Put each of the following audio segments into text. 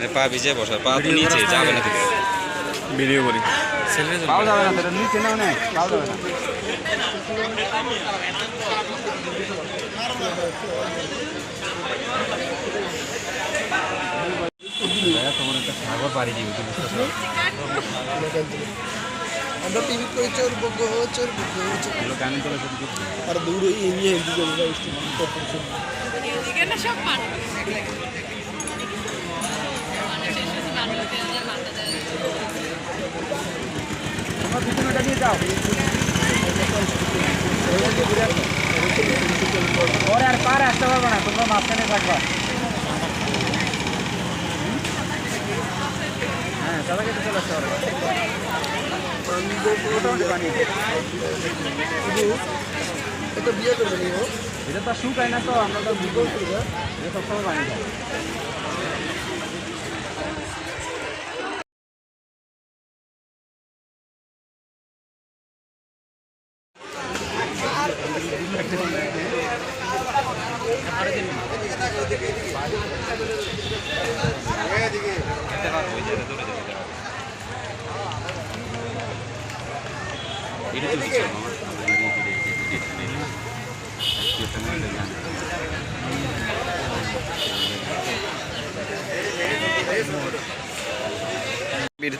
মানে পা ভিজে বসা পা তো নিচে যাবে না ভিডিও। করি। পাওয়া যাবে না সেটা নিচে নাও নেই পাওয়া যাবে না। তোমার একটা সাগর পাড়ি দিবে তুমি আমরা টিভি কই চোর বগো চোর বগো চোর গানে তোলা শুরু করছি আর দূরে সব মানুষ পরে আর পার আসতে পারবে না, তোমরা মাঝখানে থাকবা। হ্যাঁ সবাইকে তো চলে আসতে পারবে। মোটামুটি পানি এটা বিয়ে করবে এটা তো শুকায় না তো, আমরা তো বুঝতে পারছি এটা সবসময় পানি খায়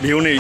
ভিউ নেই